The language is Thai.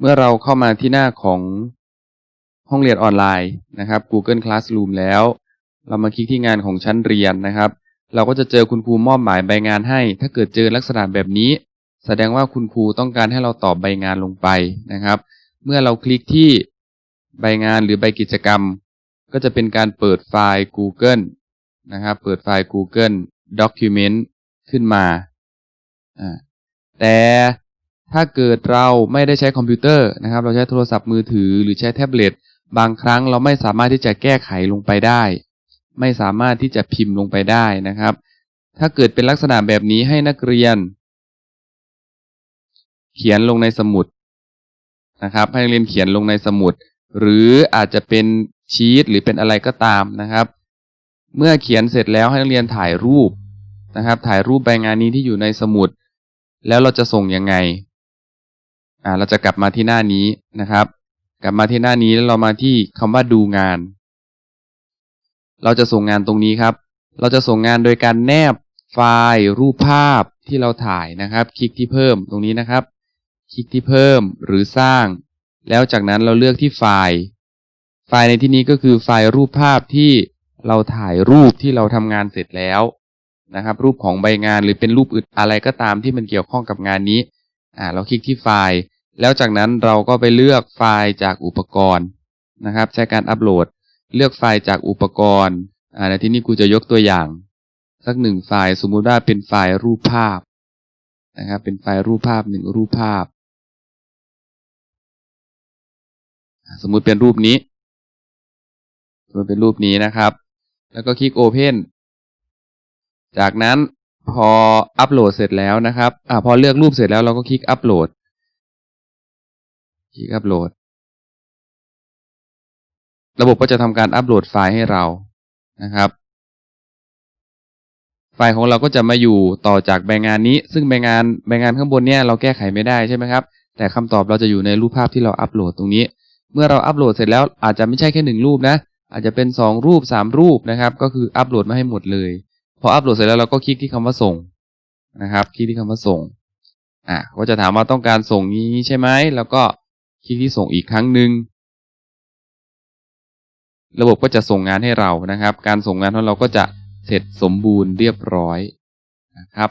เมื่อเราเข้ามาที่หน้าของห้องเรียนออนไลน์นะครับ Google Classroom แล้ว เรามาคลิกที่งานของชั้นเรียนนะครับ เราก็จะเจอคุณครูมอบหมายใบงานให้ ถ้าเกิดเจอลักษณะแบบนี้ แสดงว่าคุณครูต้องการให้เราตอบใบงานลงไปนะครับ เมื่อเราคลิกที่ใบงานหรือใบกิจกรรม ก็จะเป็นการเปิดไฟล์ Google นะครับ เปิดไฟล์ Google Document ขึ้นมา แต่ ถ้าเกิดเราไม่ได้ใช้คอมพิวเตอร์นะครับ เราใช้โทรศัพท์มือถือหรือใช้แท็บเล็ตบางครั้งเราไม่สามารถที่จะแก้ไขลงไปได้ ไม่สามารถที่จะพิมพ์ลงไปได้นะครับ ถ้าเกิดเป็นลักษณะแบบนี้ให้นักเรียน เขียนลงในสมุดนะครับ ให้นักเรียนเขียนลงในสมุด หรืออาจจะเป็นชีตหรือเป็นอะไรก็ตามนะครับ เมื่อเขียนเสร็จแล้วให้นักเรียนถ่ายรูปนะครับ ถ่ายรูปใบงานนี้ที่อยู่ในสมุด แล้วเราจะส่งยังไง อ่าเราจะกลับมาที่หน้านี้นะครับ กลับมาที่หน้านี้แล้วเรามาที่คำว่าดูงาน เราจะส่งงานตรงนี้ครับ เราจะส่งงานโดยการแนบไฟล์รูปภาพที่เราถ่ายนะครับ คลิกที่เพิ่มตรงนี้นะครับ คลิกที่เพิ่มหรือสร้าง แล้วจากนั้นเราเลือกที่ไฟล์ ไฟล์ในที่นี้ก็คือไฟล์รูปภาพที่เราถ่ายรูปที่เราทำงานเสร็จแล้วนะครับ รูปของใบงานหรือเป็นรูปอื่นอะไรก็ตามที่มันเกี่ยวข้องกับงานนี้ อ่าเราคลิกที่ไฟล์ แล้วจากนั้นเราก็ไปเลือกไฟล์จากอุปกรณ์นะครับ ใช้การอัปโหลด เลือกไฟล์จากอุปกรณ์อ่าในที่นี้กูจะยกตัวอย่าง สักหนึ่งไฟล์สมมุติว่าเป็นไฟล์รูปภาพนะครับ เป็นไฟล์รูปภาพหนึ่งรูปภาพ สมมุติเป็นรูปนี้สมมติเป็นรูปนี้นะครับ แล้วก็คลิก Open จากนั้น พออัปโหลดเสร็จแล้วนะครับอ่าพอเลือกรูปเสร็จแล้วเราก็คลิกอัปโหลด คลิกอัปโหลด ระบบก็จะทำการอัปโหลดไฟล์ให้เรานะครับ ไฟล์ของเราก็จะมาอยู่ต่อจากใบงานนี้ ซึ่งใบงานใบงานข้างบนเนี่ยเราแก้ไขไม่ได้ใช่ไหมครับ แต่คำตอบเราจะอยู่ในรูปภาพที่เราอัปโหลดตรงนี้ เมื่อเราอัปโหลดเสร็จแล้วอาจจะไม่ใช่แค่หนึ่งรูปนะอาจจะเป็นสองรูปสามรูปนะครับ ก็คืออัปโหลดมาให้หมดเลย พออัปโหลดเสร็จแล้วเราก็คลิกที่คำว่าส่งนะครับ คลิกที่คำว่าส่งอะก็จะถามว่าต้องการส่งนี้ใช่ไหมแล้วก็คลิกที่ส่งอีกครั้งหนึ่งระบบก็จะส่งงานให้เรานะครับ การส่งงานของเราก็จะเสร็จสมบูรณ์เรียบร้อยนะครับ